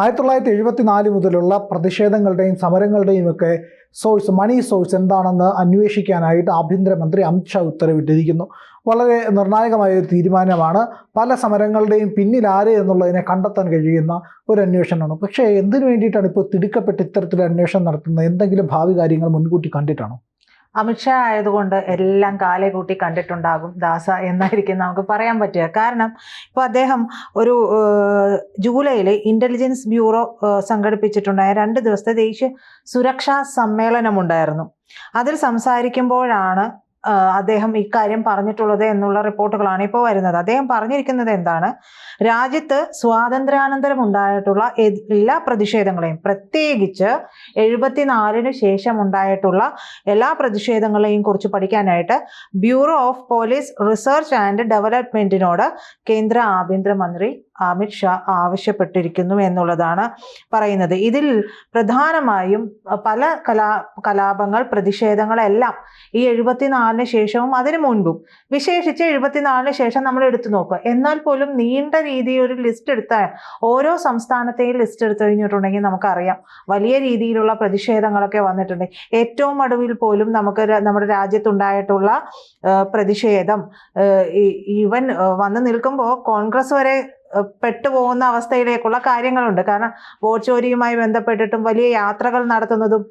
ആയിരത്തി തൊള്ളായിരത്തി എഴുപത്തിനാല് മുതലുള്ള പ്രതിഷേധങ്ങളുടെയും സമരങ്ങളുടെയും ഒക്കെ സോഴ്സ് മണി സോഴ്സ് എന്താണെന്ന് അന്വേഷിക്കാനായിട്ട് ആഭ്യന്തരമന്ത്രി അമിത്ഷാ ഉത്തരവിട്ടിരിക്കുന്നു. വളരെ നിർണായകമായ ഒരു തീരുമാനമാണ്. പല സമരങ്ങളുടെയും പിന്നിൽ ആര് എന്നുള്ളതിനെ കണ്ടെത്താൻ കഴിയുന്ന ഒരു അന്വേഷണമാണ്. പക്ഷേ എന്തിനു വേണ്ടിയിട്ടാണ് ഇപ്പോൾ തിടുക്കപ്പെട്ട് ഇത്തരത്തിലൊരു അന്വേഷണം നടത്തുന്നത്? എന്തെങ്കിലും ഭാവി കാര്യങ്ങൾ മുൻകൂട്ടി കണ്ടിട്ടാണോ? അമിത്ഷാ ആയതുകൊണ്ട് എല്ലാം കാലെ കൂട്ടി കണ്ടിട്ടുണ്ടാകും ദാസ എന്നായിരിക്കും നമുക്ക് പറയാൻ പറ്റുക. കാരണം ഇപ്പോൾ അദ്ദേഹം ഒരു ജൂലൈയിൽ ഇന്റലിജൻസ് ബ്യൂറോ സംഘടിപ്പിച്ചിട്ടുണ്ടായ രണ്ട് ദിവസത്തെ ദേശീയ സുരക്ഷാ സമ്മേളനമുണ്ടായിരുന്നു. അതിൽ സംസാരിക്കുമ്പോഴാണ് അദ്ദേഹം ഇക്കാര്യം പറഞ്ഞിട്ടുള്ളത് എന്നുള്ള റിപ്പോർട്ടുകളാണ് ഇപ്പോൾ വരുന്നത്. അദ്ദേഹം പറഞ്ഞിരിക്കുന്നത് എന്താണ്? രാജ്യത്ത് സ്വാതന്ത്ര്യാനന്തരം ഉണ്ടായിട്ടുള്ള എല്ലാ പ്രതിഷേധങ്ങളെയും പ്രത്യേകിച്ച് എഴുപത്തിനാലിന് ശേഷം ഉണ്ടായിട്ടുള്ള എല്ലാ പ്രതിഷേധങ്ങളെയും കുറിച്ച് പഠിക്കാനായിട്ട് bureau of police research and ഡെവലപ്മെന്റിനോട് കേന്ദ്ര ആഭ്യന്തരമന്ത്രി അമിത് ഷാ ആവശ്യപ്പെട്ടിരിക്കുന്നു എന്നുള്ളതാണ് പറയുന്നത്. ഇതിൽ പ്രധാനമായും പല കലാ കലാപങ്ങൾ പ്രതിഷേധങ്ങളെല്ലാം ഈ എഴുപത്തിനാലിന് ശേഷവും അതിനു മുൻപും. വിശേഷിച്ച് എഴുപത്തിനാലിന് ശേഷം നമ്മൾ എടുത്തു നോക്കുക. എന്നാൽ പോലും നീണ്ട രീതിയിൽ ഒരു ലിസ്റ്റ് എടുത്താൽ ഓരോ സംസ്ഥാനത്തെയും ലിസ്റ്റ് എടുത്തു കഴിഞ്ഞിട്ടുണ്ടെങ്കിൽ നമുക്കറിയാം. വലിയ രീതിയിലുള്ള പ്രതിഷേധങ്ങളൊക്കെ വന്നിട്ടുണ്ട്. ഏറ്റവും അടുവിൽ പോലും നമുക്ക് നമ്മുടെ രാജ്യത്തുണ്ടായിട്ടുള്ള പ്രതിഷേധം ഈവൻ വന്ന് നിൽക്കുമ്പോൾ കോൺഗ്രസ് വരെ പെട്ടുപോകുന്ന അവസ്ഥയിലേക്കുള്ള കാര്യങ്ങളുണ്ട്. കാരണം വോട്ട് ബന്ധപ്പെട്ടിട്ടും വലിയ യാത്രകൾ നടത്തുന്നതും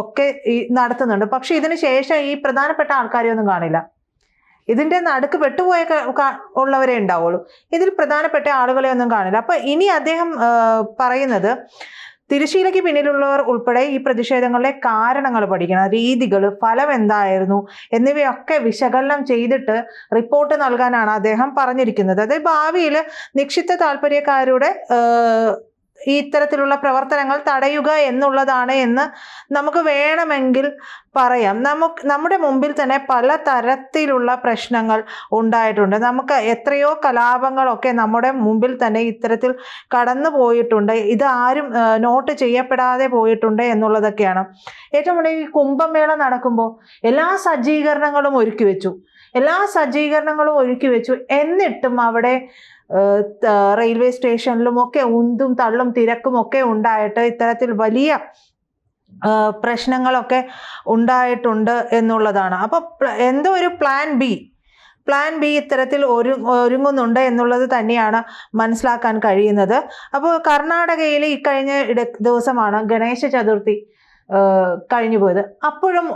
ഒക്കെ ഈ നടത്തുന്നുണ്ട്. പക്ഷെ ഇതിന് ശേഷം ഈ പ്രധാനപ്പെട്ട ആൾക്കാരെയൊന്നും കാണില്ല. ഇതിന്റെ നടുക്ക് പെട്ടുപോയ ഉള്ളവരെ ഉണ്ടാവുള്ളൂ. ഇതിൽ പ്രധാനപ്പെട്ട ആളുകളെ ഒന്നും കാണില്ല. അപ്പൊ ഇനി അദ്ദേഹം പറയുന്നത് തിരശീലയ്ക്ക് പിന്നിലുള്ളവർ ഉൾപ്പെടെ ഈ പ്രതിഷേധങ്ങളുടെ കാരണങ്ങൾ പഠിക്കണം. രീതികൾ ഫലം എന്തായിരുന്നു എന്നിവയൊക്കെ വിശകലനം ചെയ്തിട്ട് റിപ്പോർട്ട് നൽകാനാണ് അദ്ദേഹം പറഞ്ഞിരിക്കുന്നത്. അതായത് ഭാവിയിൽ നിക്ഷിപ്ത താല്പര്യക്കാരുടെ ഇത്തരത്തിലുള്ള പ്രവർത്തനങ്ങൾ തടയുക എന്നുള്ളതാണ് എന്ന് നമുക്ക് വേണമെങ്കിൽ പറയാം. നമുക്ക് നമ്മുടെ മുമ്പിൽ തന്നെ പല തരത്തിലുള്ള പ്രശ്നങ്ങൾ ഉണ്ടായിട്ടുണ്ട്. നമുക്ക് എത്രയോ കലാപങ്ങളൊക്കെ നമ്മുടെ മുമ്പിൽ തന്നെ ഇത്തരത്തിൽ കടന്നു പോയിട്ടുണ്ട്. ഇത് ആരും നോട്ട് ചെയ്യപ്പെടാതെ പോയിട്ടുണ്ട് എന്നുള്ളതൊക്കെയാണ്. ഏറ്റവും കൂടുതൽ ഈ കുംഭമേള നടക്കുമ്പോൾ എല്ലാ സജ്ജീകരണങ്ങളും ഒരുക്കി വെച്ചു. എല്ലാ സജ്ജീകരണങ്ങളും ഒരുക്കി വെച്ചു. എന്നിട്ടും അവിടെ റെയിൽവേ സ്റ്റേഷനിലും ഒക്കെ ഉന്തും തള്ളും തിരക്കും ഒക്കെ ഉണ്ടായിട്ട് ഇത്തരത്തിൽ വലിയ പ്രശ്നങ്ങളൊക്കെ ഉണ്ടായിട്ടുണ്ട് എന്നുള്ളതാണ്. അപ്പോൾ എന്തോ ഒരു പ്ലാൻ ബി പ്ലാൻ ബി ഇത്തരത്തിൽ ഒരു ഒരുങ്ങുന്നുണ്ട് എന്നുള്ളത് തന്നെയാണ് മനസ്സിലാക്കാൻ കഴിയുന്നത്. അപ്പോൾ കർണാടകയിൽ ഇക്കഴിഞ്ഞ ഇട ദിവസമാണ് ഗണേശ ചതുർത്ഥി കഴിഞ്ഞു പോയത്. അപ്പോഴും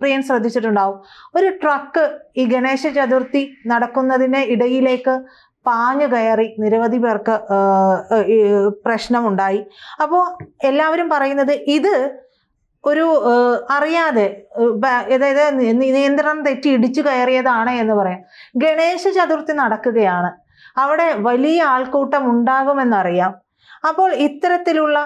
പ്രിയൻ ശ്രദ്ധിച്ചിട്ടുണ്ടാവും. ഒരു ട്രക്ക് ഈ ഗണേശ ചതുർത്ഥി നടക്കുന്നതിന് ഇടയിലേക്ക് പാഞ്ഞു കയറി നിരവധി പേർക്ക് പ്രശ്നമുണ്ടായി. അപ്പോൾ എല്ലാവരും പറയുന്നത് ഇത് ഒരു അറിയാതെ അതായത് നിയന്ത്രണം തെറ്റി ഇടിച്ചു കയറിയതാണ് എന്ന് പറയാം. ഗണേശ ചതുർത്ഥി നടക്കുകയാണ്. അവിടെ വലിയ ആൾക്കൂട്ടം ഉണ്ടാകുമെന്നറിയാം. അപ്പോൾ ഇത്തരത്തിലുള്ള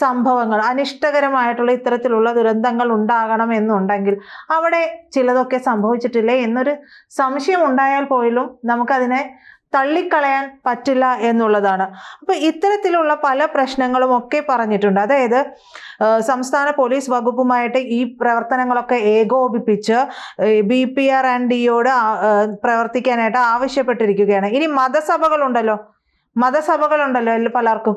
സംഭവങ്ങൾ അനിഷ്ടകരമായിട്ടുള്ള ഇത്തരത്തിലുള്ള ദുരന്തങ്ങൾ ഉണ്ടാകണം എന്നുണ്ടെങ്കിൽ അവിടെ ചിലതൊക്കെ സംഭവിച്ചിട്ടില്ലേ എന്നൊരു സംശയം ഉണ്ടായാൽ പോലും നമുക്കതിനെ തള്ളിക്കളയാൻ പറ്റില്ല എന്നുള്ളതാണ്. അപ്പോൾ ഇത്തരത്തിലുള്ള പല പ്രശ്നങ്ങളും ഒക്കെ പറഞ്ഞിട്ടുണ്ട്. അതായത് സംസ്ഥാന പോലീസ് വകുപ്പുമായിട്ട് ഈ പ്രവർത്തനങ്ങളൊക്കെ ഏകോപിപ്പിച്ച് ബി പി ആർ ആൻഡ് ഡിയോട് പ്രവർത്തിക്കാനായിട്ട് ആവശ്യപ്പെട്ടിരിക്കുകയാണ്. ഇനി മതസഭകളുണ്ടല്ലോ. മതസഭകളുണ്ടല്ലോ പലർക്കും.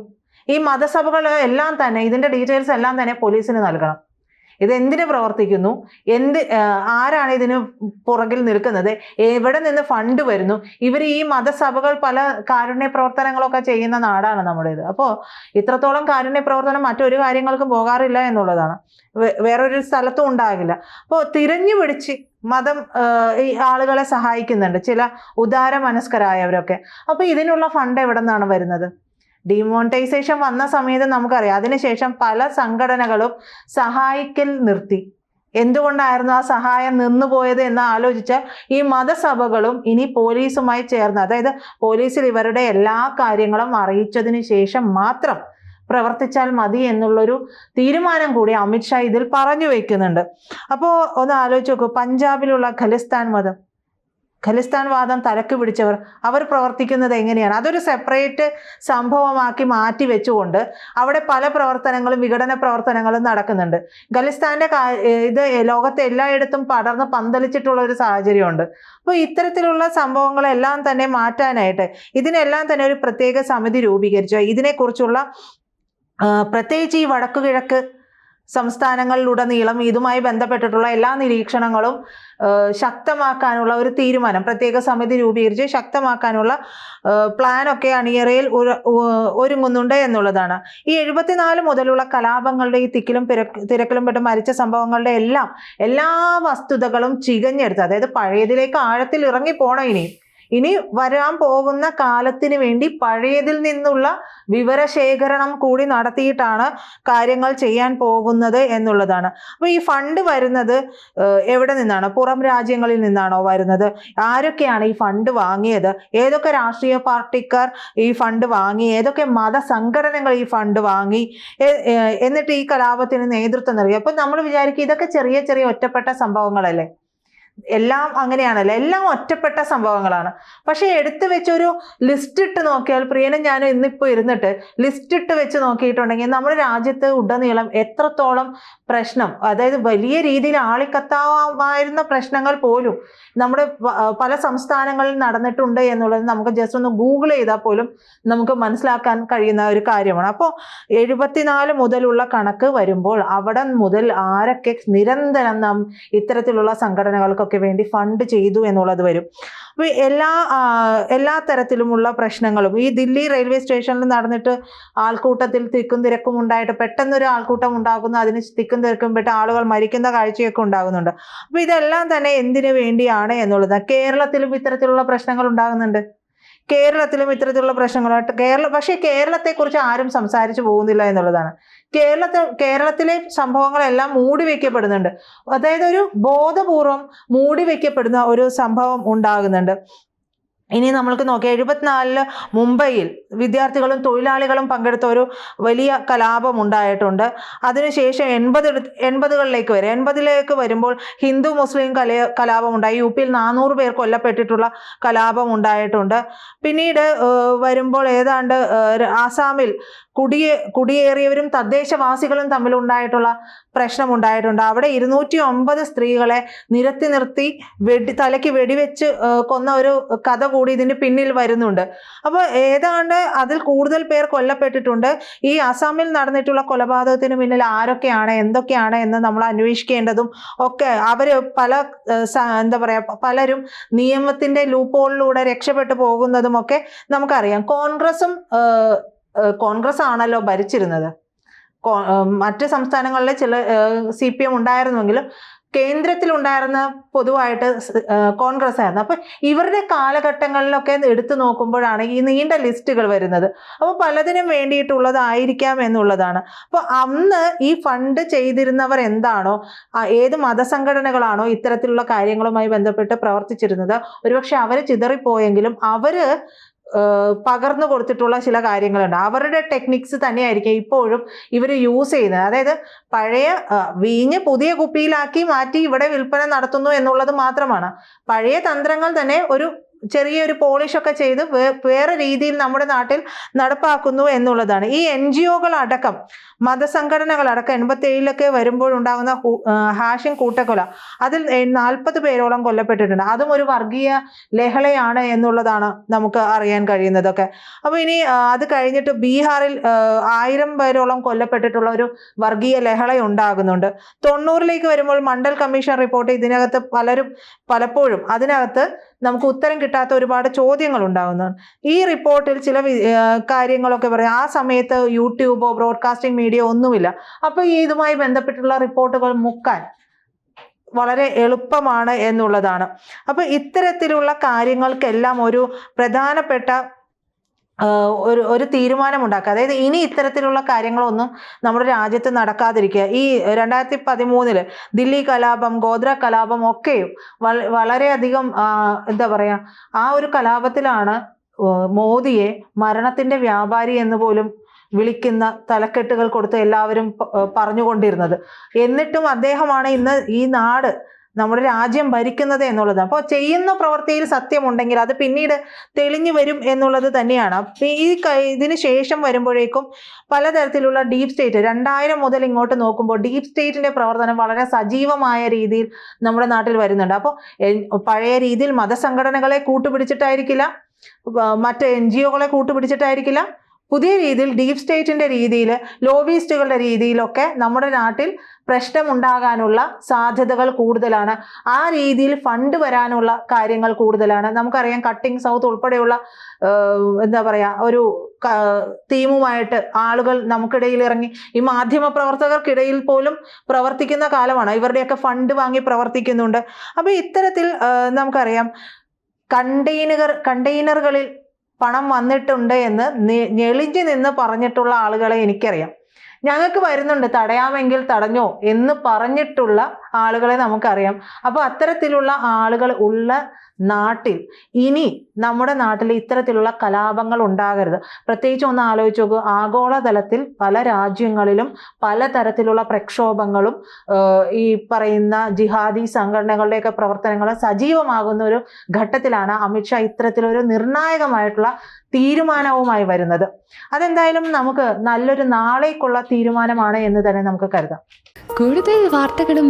ഈ മതസഭകൾ എല്ലാം തന്നെ ഇതിന്റെ ഡീറ്റെയിൽസ് എല്ലാം തന്നെ പോലീസിന് നൽകണം. ഇത് എന്തിനു പ്രവർത്തിക്കുന്നു? എന്ത് ആരാണ് ഇതിന് പുറകിൽ നിൽക്കുന്നത്? എവിടെ നിന്ന് ഫണ്ട് വരുന്നു? ഇവർ ഈ മതസഭകൾ പല കാരുണ്യ പ്രവർത്തനങ്ങളൊക്കെ ചെയ്യുന്ന നാടാണ് നമ്മുടേത്. അപ്പോൾ ഇത്രത്തോളം കാരുണ്യ പ്രവർത്തനം മറ്റൊരു കാര്യങ്ങൾക്കും പോകാറില്ല എന്നുള്ളതാണ്. വേറൊരു സ്ഥലത്തും ഉണ്ടാകില്ല. അപ്പോൾ തിരഞ്ഞു പിടിച്ച് മതം ഈ ആളുകളെ സഹായിക്കുന്നുണ്ട് ചില ഉദാര മനസ്കരായവരൊക്കെ അപ്പോൾ ഇതിനുള്ള ഫണ്ട് എവിടെ നിന്നാണ് വരുന്നത്? ഡിമോണിറ്റൈസേഷൻ വന്ന സമയത്ത് നമുക്കറിയാം. അതിനുശേഷം പല സംഘടനകളും സഹായിക്കൽ നിർത്തി. എന്തുകൊണ്ടായിരുന്നു ആ സഹായം നിന്നുപോയത് എന്ന് ആലോചിച്ച് ഈ മതസഭകളും ഇനി പോലീസുമായി ചേർന്ന് അതായത് പോലീസിൽ ഇവരുടെ എല്ലാ കാര്യങ്ങളും അറിയിച്ചതിന് ശേഷം മാത്രം പ്രവർത്തിച്ചാൽ മതി എന്നുള്ളൊരു തീരുമാനം കൂടി അമിത്ഷാ ഇതിൽ പറഞ്ഞു വയ്ക്കുന്നുണ്ട് അപ്പോൾ ഒന്ന് ആലോചിച്ച് നോക്കൂ. പഞ്ചാബിലുള്ള ഖലിസ്ഥാൻ മതം. ഖലിസ്ഥാൻ വാദം തലക്ക് പിടിച്ചവർ അവർ പ്രവർത്തിക്കുന്നത് എങ്ങനെയാണ്? അതൊരു സെപ്പറേറ്റ് സംഭവമാക്കി മാറ്റി വെച്ചുകൊണ്ട് അവിടെ പല പ്രവർത്തനങ്ങളും വിഘടന പ്രവർത്തനങ്ങളും നടക്കുന്നുണ്ട്. ഏഹ് ഇത് ലോകത്തെ എല്ലായിടത്തും പടർന്ന് പന്തലിച്ചിട്ടുള്ള ഒരു സാഹചര്യമുണ്ട്. അപ്പോൾ ഇത്തരത്തിലുള്ള സംഭവങ്ങളെല്ലാം തന്നെ മാറ്റാനായിട്ട് ഇതിനെല്ലാം തന്നെ ഒരു പ്രത്യേക സമിതി രൂപീകരിച്ചു. ഇതിനെക്കുറിച്ചുള്ള പ്രത്യേകിച്ച് ഈ വടക്കു കിഴക്ക് സംസ്ഥാനങ്ങളിലുടനീളം ഇതുമായി ബന്ധപ്പെട്ടിട്ടുള്ള എല്ലാ നിരീക്ഷണങ്ങളും ശക്തമാക്കാനുള്ള ഒരു തീരുമാനം പ്രത്യേക സമിതി രൂപീകരിച്ച് ശക്തമാക്കാനുള്ള പ്ലാനൊക്കെ അണിയറയിൽ ഒരുങ്ങുന്നുണ്ട് എന്നുള്ളതാണ്. ഈ എഴുപത്തിനാല് മുതലുള്ള കലാപങ്ങളുടെ ഈ തിക്കിലും തിരക്ക് തിരക്കിലും പെട്ട് മരിച്ച സംഭവങ്ങളുടെ എല്ലാം എല്ലാ വസ്തുതകളും ചികഞ്ഞെടുത്ത് അതായത് പഴയതിലേക്ക് ആഴത്തിൽ ഇറങ്ങി പോണം ഇനി ഇനി വരാൻ പോകുന്ന കാലത്തിന് വേണ്ടി പഴയതിൽ നിന്നുള്ള വിവരശേഖരണം കൂടി നടത്തിയിട്ടാണ് കാര്യങ്ങൾ ചെയ്യാൻ പോകുന്നത് എന്നുള്ളതാണ്. അപ്പോൾ ഈ ഫണ്ട് വരുന്നത് എവിടെ നിന്നാണ്? പുറം രാജ്യങ്ങളിൽ നിന്നാണോ വരുന്നത്? ആരൊക്കെയാണ് ഈ ഫണ്ട് വാങ്ങിയത്? ഏതൊക്കെ രാഷ്ട്രീയ പാർട്ടിക്കാർ ഈ ഫണ്ട് വാങ്ങി? ഏതൊക്കെ മതസംഘടനകൾ ഈ ഫണ്ട് വാങ്ങി? എന്നിട്ട് ഈ കലാപത്തിന് നേതൃത്വം നൽകി? അപ്പം നമ്മൾ വിചാരിക്കും ഇതൊക്കെ ചെറിയ ചെറിയ ഒറ്റപ്പെട്ട സംഭവങ്ങളല്ലേ? എല്ലാം അങ്ങനെയാണല്ലോ? എല്ലാം ഒറ്റപ്പെട്ട സംഭവങ്ങളാണ്. പക്ഷെ എടുത്തു വെച്ചൊരു ലിസ്റ്റ് ഇട്ട് നോക്കിയാൽ പ്രിയനും ഞാനും ഇന്നിപ്പോൾ ഇരുന്നിട്ട് ലിസ്റ്റ് ഇട്ട് വെച്ച് നോക്കിയിട്ടുണ്ടെങ്കിൽ നമ്മുടെ രാജ്യത്ത് ഉടനീളം എത്രത്തോളം പ്രശ്നം അതായത് വലിയ രീതിയിൽ ആളിക്കത്താമായിരുന്ന പ്രശ്നങ്ങൾ പോലും നമ്മുടെ പല സംസ്ഥാനങ്ങളിൽ നടന്നിട്ടുണ്ട് എന്നുള്ളത് നമുക്ക് ജസ്റ്റ് ഒന്ന് ഗൂഗിൾ ചെയ്താൽ പോലും നമുക്ക് മനസ്സിലാക്കാൻ കഴിയുന്ന ഒരു കാര്യമാണ്. അപ്പോൾ എഴുപത്തിനാല് മുതലുള്ള കണക്ക് വരുമ്പോൾ അവിടെ മുതൽ ആരൊക്കെ നിരന്തരം നാം ഇത്തരത്തിലുള്ള സംഘടനകൾക്കൊക്കെ വേണ്ടി ഫണ്ട് ചെയ്തു എന്നുള്ളത് വരും. അപ്പോൾ എല്ലാ എല്ലാ തരത്തിലുമുള്ള പ്രശ്നങ്ങളും ഈ ദില്ലി റെയിൽവേ സ്റ്റേഷനിൽ നടന്നിട്ട് ആൾക്കൂട്ടത്തിൽ തിക്കും തിരക്കും ഉണ്ടായിട്ട് പെട്ടെന്നൊരു ആൾക്കൂട്ടം ഉണ്ടാകുന്നു അതിന് തിക്കും തിരക്കും പെട്ട് ആളുകൾ മരിക്കുന്ന കാഴ്ചയൊക്കെ ഉണ്ടാകുന്നുണ്ട്. അപ്പോൾ ഇതെല്ലാം തന്നെ എന്തിനു വേണ്ടിയാണ് എന്നുള്ളത്? കേരളത്തിലും ഇത്തരത്തിലുള്ള പ്രശ്നങ്ങൾ ഉണ്ടാകുന്നുണ്ട്. കേരളത്തിലും ഇത്തരത്തിലുള്ള പ്രശ്നങ്ങളായിട്ട് കേരള പക്ഷേ കേരളത്തെക്കുറിച്ച് ആരും സംസാരിച്ചു പോകുന്നില്ല എന്നുള്ളതാണ്. കേരളത്തെ കേരളത്തിലെ സംഭവങ്ങളെല്ലാം മൂടി വയ്ക്കപ്പെടുന്നുണ്ട് അതായത് ഒരു ബോധപൂർവം മൂടി വയ്ക്കപ്പെടുന്ന ഒരു സംഭവം ഉണ്ടാകുന്നുണ്ട്. ഇനി നമ്മൾക്ക് നോക്കിയാൽ എഴുപത്തിനാലിൽ മുംബൈയിൽ വിദ്യാർത്ഥികളും തൊഴിലാളികളും പങ്കെടുത്ത ഒരു വലിയ കലാപം ഉണ്ടായിട്ടുണ്ട്. അതിനുശേഷം എൺപത് എൺപതുകളിലേക്ക് വരെ എൺപതിലേക്ക് വരുമ്പോൾ ഹിന്ദു മുസ്ലിം കല കലാപം ഉണ്ടായി. യു പിയിൽ നാനൂറ് പേർ കൊല്ലപ്പെട്ടിട്ടുള്ള കലാപം ഉണ്ടായിട്ടുണ്ട്. പിന്നീട് വരുമ്പോൾ ഏതാണ്ട് ആസാമിൽ കുടിയേ കുടിയേറിയവരും തദ്ദേശവാസികളും തമ്മിൽ ഉണ്ടായിട്ടുള്ള പ്രശ്നം ഉണ്ടായിട്ടുണ്ട്. അവിടെ ഇരുന്നൂറ്റി ഒമ്പത് സ്ത്രീകളെ നിരത്തി നിർത്തി വെടി തലയ്ക്ക് വെടിവെച്ച് കൊന്ന ഒരു കഥ കൂടി ഇതിന് പിന്നിൽ വരുന്നുണ്ട്. അപ്പോൾ ഏതാണ്ട് അതിൽ കൂടുതൽ പേർ കൊല്ലപ്പെട്ടിട്ടുണ്ട്. ഈ അസാമിൽ നടന്നിട്ടുള്ള കൊലപാതകത്തിന് പിന്നിൽ ആരൊക്കെയാണ് എന്തൊക്കെയാണ് എന്ന് നമ്മൾ അന്വേഷിക്കേണ്ടതും ഒക്കെ അവർ പല എന്താ പറയാ പലരും നിയമത്തിന്റെ ലൂപ്പോളിലൂടെ രക്ഷപ്പെട്ടു പോകുന്നതും ഒക്കെ നമുക്കറിയാം. കോൺഗ്രസും കോൺഗ്രസ് ആണല്ലോ ഭരിച്ചിരുന്നത്. മറ്റ് സംസ്ഥാനങ്ങളിലെ ചില സി പി എം ഉണ്ടായിരുന്നുവെങ്കിലും കേന്ദ്രത്തിലുണ്ടായിരുന്ന പൊതുവായിട്ട് കോൺഗ്രസ് ആയിരുന്നു അപ്പൊ ഇവരുടെ കാലഘട്ടങ്ങളിലൊക്കെ എടുത്തു നോക്കുമ്പോഴാണ് ഈ നീണ്ട ലിസ്റ്റുകൾ വരുന്നത്. അപ്പോൾ പലതിനും വേണ്ടിയിട്ടുള്ളതായിരിക്കാം എന്നുള്ളതാണ്. അപ്പോൾ അന്ന് ഈ ഫണ്ട് ചെയ്തിരുന്നവർ എന്താണോ ഏത് മതസംഘടനകളാണോ ഇത്തരത്തിലുള്ള കാര്യങ്ങളുമായി ബന്ധപ്പെട്ട് പ്രവർത്തിച്ചിരുന്നത് ഒരുപക്ഷെ അവർ ചിതറിപ്പോയെങ്കിലും അവർ പകർന്നു കൊടുത്തിട്ടുള്ള ചില കാര്യങ്ങളുണ്ട്. അവരുടെ ടെക്നിക്സ് തന്നെയായിരിക്കും ഇപ്പോഴും ഇവർ യൂസ് ചെയ്യുന്നത്. അതായത് പഴയ വീഞ്ഞ് പുതിയ കുപ്പിയിലാക്കി മാറ്റി ഇവിടെ വിൽപ്പന നടത്തുന്നു എന്നുള്ളത് മാത്രമാണ്. പഴയ തന്ത്രങ്ങൾ തന്നെ ഒരു ചെറിയൊരു പോളിഷ് ഒക്കെ ചെയ്ത് വേറെ രീതിയിൽ നമ്മുടെ നാട്ടിൽ നടപ്പാക്കുന്നു എന്നുള്ളതാണ്. ഈ എൻ ജി ഒകൾ അടക്കം മതസംഘടനകളടക്കം എൺപത്തി ഏഴിലൊക്കെ വരുമ്പോഴുണ്ടാകുന്ന ഉണ്ടാകുന്ന ആ, ഹാഷിം കൂട്ടക്കൊല അതിൽ നാൽപ്പത് പേരോളം കൊല്ലപ്പെട്ടിട്ടുണ്ട്. അതും ഒരു വർഗീയ ലഹളയാണ് എന്നുള്ളതാണ് നമുക്ക് അറിയാൻ കഴിയുന്നതൊക്കെ. അപ്പോൾ ഇനി അത് കഴിഞ്ഞിട്ട് ബീഹാറിൽ ആയിരം പേരോളം കൊല്ലപ്പെട്ടിട്ടുള്ള ഒരു വർഗീയ ലഹള ഉണ്ടാകുന്നുണ്ട്. തൊണ്ണൂറിലേക്ക് വരുമ്പോൾ മണ്ഡൽ കമ്മീഷൻ റിപ്പോർട്ട് ഇതിനകത്ത് പലരും പലപ്പോഴും അതിനകത്ത് നമുക്ക് ഉത്തരം കിട്ടാത്ത ഒരുപാട് ചോദ്യങ്ങൾ ഉണ്ടാകുന്നതാണ് ഈ റിപ്പോർട്ടിൽ ചില കാര്യങ്ങളൊക്കെ പറയാം. ആ സമയത്ത് യൂട്യൂബോ ബ്രോഡ്കാസ്റ്റിംഗ് മീഡിയ ഒന്നുമില്ല. അപ്പോൾ ഈ ഇതുമായി ബന്ധപ്പെട്ടുള്ള റിപ്പോർട്ടുകൾ മുക്കാൻ വളരെ എളുപ്പമാണ് എന്നുള്ളതാണ്. അപ്പോൾ ഇത്തരത്തിലുള്ള കാര്യങ്ങൾക്കെല്ലാം ഒരു പ്രധാനപ്പെട്ട ഒരു ഒരു തീരുമാനമുണ്ടാക്കുക. അതായത് ഇനി ഇത്തരത്തിലുള്ള കാര്യങ്ങളൊന്നും നമ്മുടെ രാജ്യത്ത് നടക്കാതിരിക്കുക. ഈ രണ്ടായിരത്തി പതിമൂന്നിൽ ദില്ലി കലാപം ഗോദ്ര കലാപം ഒക്കെയും വള- വളരെയധികം എന്താ പറയാ ആ ഒരു കലാപത്തിലാണ് മോദിയെ മരണത്തിന്റെ വ്യാപാരി എന്ന് പോലും വിളിക്കുന്ന തലക്കെട്ടുകൾ കൊടുത്ത് എല്ലാവരും പറഞ്ഞുകൊണ്ടിരുന്നത്. എന്നിട്ടും അദ്ദേഹമാണ് ഇന്ന് ഈ നാട് നമ്മുടെ രാജ്യം ഭരിക്കുന്നത് എന്നുള്ളത്. അപ്പോൾ ചെയ്യുന്ന പ്രവൃത്തിയിൽ സത്യമുണ്ടെങ്കിൽ അത് പിന്നീട് തെളിഞ്ഞു വരും എന്നുള്ളത് തന്നെയാണ്. ഈ ഇതിന് ശേഷം വരുമ്പോഴേക്കും പലതരത്തിലുള്ള ഡീപ് സ്റ്റേറ്റ് രണ്ടായിരം മുതൽ ഇങ്ങോട്ട് നോക്കുമ്പോൾ ഡീപ് സ്റ്റേറ്റിന്റെ പ്രവർത്തനം വളരെ സജീവമായ രീതിയിൽ നമ്മുടെ നാട്ടിൽ വരുന്നുണ്ട്. അപ്പോൾ പഴയ രീതിയിൽ മതസംഘടനകളെ കൂട്ടുപിടിച്ചിട്ടായിരിക്കില്ല മറ്റ് എൻ ജി ഒകളെ കൂട്ടുപിടിച്ചിട്ടായിരിക്കില്ല പുതിയ രീതിയിൽ ഡീപ് സ്റ്റേറ്റിന്റെ രീതിയിൽ ലോബിസ്റ്റുകളുടെ രീതിയിലൊക്കെ നമ്മുടെ നാട്ടിൽ പ്രശ്നമുണ്ടാകാനുള്ള സാധ്യതകൾ കൂടുതലാണ്. ആ രീതിയിൽ ഫണ്ട് വരാനുള്ള കാര്യങ്ങൾ കൂടുതലാണ്. നമുക്കറിയാം കട്ടിംഗ് സൗത്ത് ഉൾപ്പെടെയുള്ള എന്താ പറയുക ഒരു തീമുമായിട്ട് ആളുകൾ നമുക്കിടയിൽ ഇറങ്ങി. ഈ മാധ്യമ പ്രവർത്തകർക്കിടയിൽ പോലും പ്രവർത്തിക്കുന്ന കാലമാണ്. ഇവരുടെയൊക്കെ ഫണ്ട് വാങ്ങി പ്രവർത്തിക്കുന്നുണ്ട്. അപ്പോൾ ഇത്തരത്തിൽ നമുക്കറിയാം കണ്ടെയ്നർ കണ്ടെയ്നറുകളിൽ പണം വന്നിട്ടുണ്ട് എന്ന് ഞെളിഞ്ഞു നിന്ന് പറഞ്ഞിട്ടുള്ള ആളുകളെ എനിക്കറിയാം. ഞങ്ങൾക്ക് വരുന്നുണ്ട് തടയാമെങ്കിൽ തടഞ്ഞോ എന്ന് പറഞ്ഞിട്ടുള്ള ആളുകളെ നമുക്കറിയാം. അപ്പോൾ അത്തരത്തിലുള്ള ആളുകൾ ഉള്ള നാട്ടിൽ ഇനി നമ്മുടെ നാട്ടിൽ ഇത്തരത്തിലുള്ള കലാപങ്ങൾ ഉണ്ടാകരുത്. പ്രത്യേകിച്ച് ഒന്ന് ആലോചിച്ച് നോക്കുക ആഗോളതലത്തിൽ പല രാജ്യങ്ങളിലും പലതരത്തിലുള്ള പ്രക്ഷോഭങ്ങളും ഈ പറയുന്ന ജിഹാദി സംഘടനകളുടെയൊക്കെ പ്രവർത്തനങ്ങൾ സജീവമാകുന്ന ഒരു ഘട്ടത്തിലാണ് അമിത്ഷാ ഇത്തരത്തിലൊരു നിർണായകമായിട്ടുള്ള തീരുമാനവുമായി വരുന്നത്. അതെന്തായാലും നമുക്ക് നല്ലൊരു നാളേക്കുള്ള തീരുമാനമാണ് എന്ന് തന്നെ നമുക്ക് കരുതാം. കൂടുതൽ വാർത്തകളും